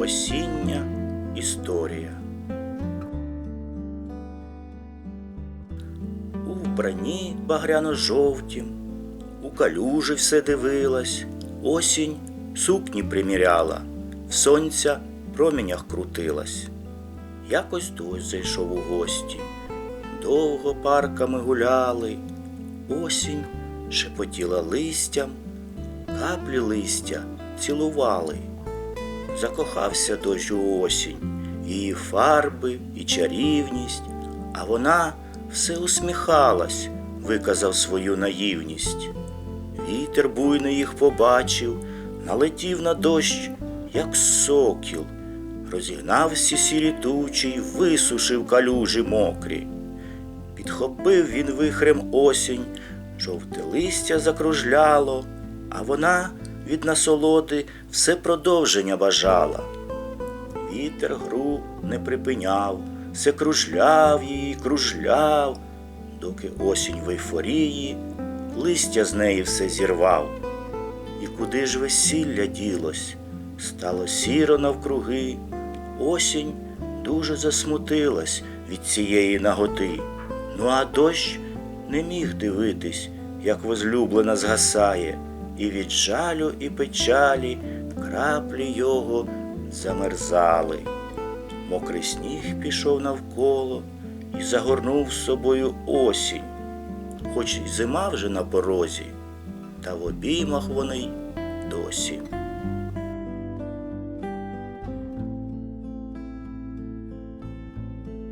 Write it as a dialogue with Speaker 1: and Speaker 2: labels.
Speaker 1: Осіння історія. У вбранні багряно-жовтім, у калюжі все дивилась, осінь сукні приміряла, в сонця промінях крутилась. Якось дощ зайшов у гості, довго парками гуляли, осінь шепотіла листям, каплі листя цілували. Закохався дощ у осінь, її фарби і чарівність, а вона все усміхалась, виказав свою наївність. Вітер буйний їх побачив, налетів на дощ, як сокіл, розігнав всі сірі тучі й висушив калюжі мокрі. Підхопив він вихрем осінь, жовте листя закружляло, а вона від насолоди все продовження бажала. Вітер гру не припиняв, все кружляв її, кружляв, доки осінь в ейфорії листя з неї все зірвав. І куди ж весілля ділось? Стало сіро навкруги. Осінь дуже засмутилась від цієї наготи. Ну а дощ не міг дивитись, як возлюблена згасає, і від жалю і печалі краплі його замерзали. Мокрий сніг пішов навколо і загорнув собою осінь. Хоч й зима вже на порозі, та в обіймах вони досі.